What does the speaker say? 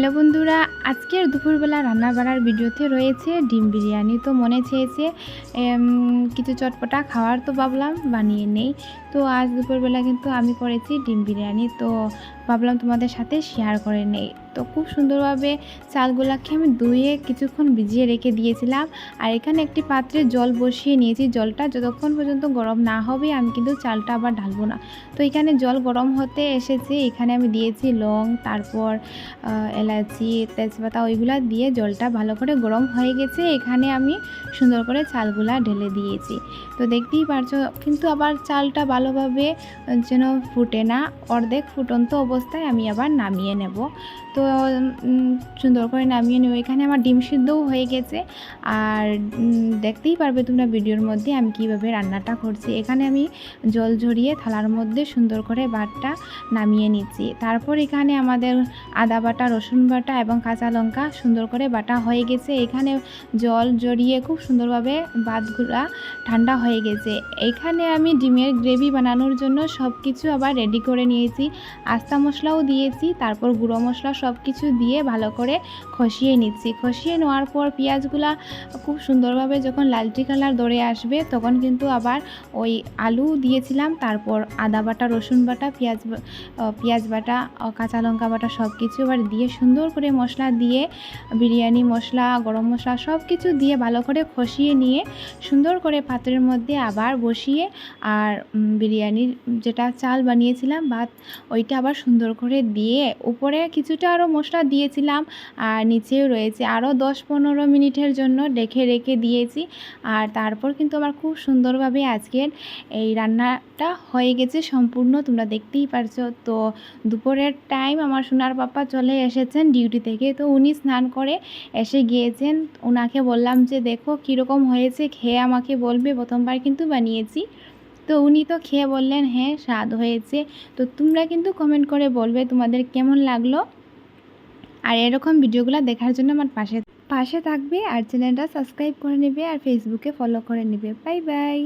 Hello বন্ধুরা আজকের দুপুরবেলা রান্না বাড়ার ভিডিওতে রয়েছে ডিম বিরিয়ানি। তো মনে চেয়েছে কিছু চটপটা খাওয়ার তো ভাবলাম বানিয়ে নেই। তো আজ দুপুরবেলা কিন্তু আমি করেছি ডিম বিরিয়ানি। তো ভাবলাম তোমাদের সাথে শেয়ার করে নেই। তো খুব সুন্দরভাবে চালগুলাকে আমি ধুয়ে কিছুক্ষণ ভিজিয়ে রেখে দিয়েছিলাম। আর এখানে একটি পাত্রে জল বসিয়ে নিয়েছি। জলটা যতক্ষণ পর্যন্ত গরম না হবে আমি কিন্তু চালটা আবার ঢালবো না। তো এখানে জল গরম হতে এসেছে। এখানে আমি দিয়েছি লং তারপর আহ, এলাচি তেজপাতা ওইগুলো দিয়ে জলটা ভালো করে গরম হয়ে গেছে। এখানে আমি সুন্দর করে চালগুলা ঢেলে দিয়েছি। তো দেখতেই পারছ, কিন্তু আবার চালটা ভালোভাবে যেন ফুটে না, অর্ধেক ফুটন্ত অবস্থায় আমি আবার নামিয়ে নেব। তো সুন্দর করে নামিয়ে নেব। এখানে আমার ডিম সিদ্ধও হয়ে গেছে। আর দেখতেই পারবে তোমরা ভিডিওর মধ্যে আমি কীভাবে রান্নাটা করছি। এখানে আমি জল ঝরিয়ে থালার মধ্যে সুন্দর করে ভাতটা নামিয়ে নিচ্ছি। তারপর এখানে আমাদের আদা বাটা, রসুন বাটা এবং কাঁচা লঙ্কা সুন্দর করে বাটা হয়ে গেছে। এখানে জল জড়িয়ে খুব সুন্দরভাবে ভাতগুলা ঠান্ডা হয়ে গেছে। এখানে আমি ডিমের গ্রেভি বানানোর জন্য সব কিছু আবার রেডি করে নিয়েছি। আস্তা মশলাও দিয়েছি, তারপর গুঁড়ো মশলা সব কিছু দিয়ে ভালো করে খসিয়ে নিচ্ছি। খসিয়ে নেওয়ার পর পেঁয়াজগুলা খুব সুন্দরভাবে যখন লালটি কালার দরে আসবে, তখন কিন্তু আবার ওই আলু দিয়েছিলাম, তারপর আদা বাটা, রসুন বাটা, পেঁয়াজ পেঁয়াজ বাটা, কাঁচা লঙ্কা বাটা সব কিছু আবার দিয়ে সুন্দর করে মশলা দিয়ে, বিরিয়ানি মশলা, গরম মশলা সব কিছু দিয়ে ভালো করে খসিয়ে নিয়ে সুন্দর করে পাত্রের মধ্যে আবার বসিয়ে আর বিরিয়ানির যেটা চাল বানিয়েছিলাম ভাত, ওইটা আবার সুন্দর করে দিয়ে উপরে কিছুটা আরও মশলা দিয়েছিলাম আর নিচেও রয়েছে আরও দশ পনেরো মিনিটের জন্য রেখে রেখে দিয়েছি। আর তারপর কিন্তু আমার খুব সুন্দরভাবে আজকের এই রান্নাটা হয়ে গেছে সম্পূর্ণ, তোমরা দেখতেই পারছ। তো দুপুরের টাইম আমার সোনার পাপা চলে এসেছেন ডিউটি থেকে। তো উনি স্নান করে এসে গিয়েছেন। ওনাকে বললাম যে, দেখো কীরকম হয়েছে, খেয়ে আমাকে বলবে, প্রথমবার কিন্তু বানিয়েছি। তো উনি তো খেয়ে বললেন হ্যাঁ স্বাদ হয়েছে। তো তোমরা কিন্তু কমেন্ট করে বলবে তোমাদের কেমন লাগল। আর এরকম ভিডিওগুলো দেখার জন্য আমার পাশে পাশে থাকবে। আর চ্যানেলটা সাবস্ক্রাইব করে নেবে আর ফেসবুকে ফলো করে নেবে। Bye bye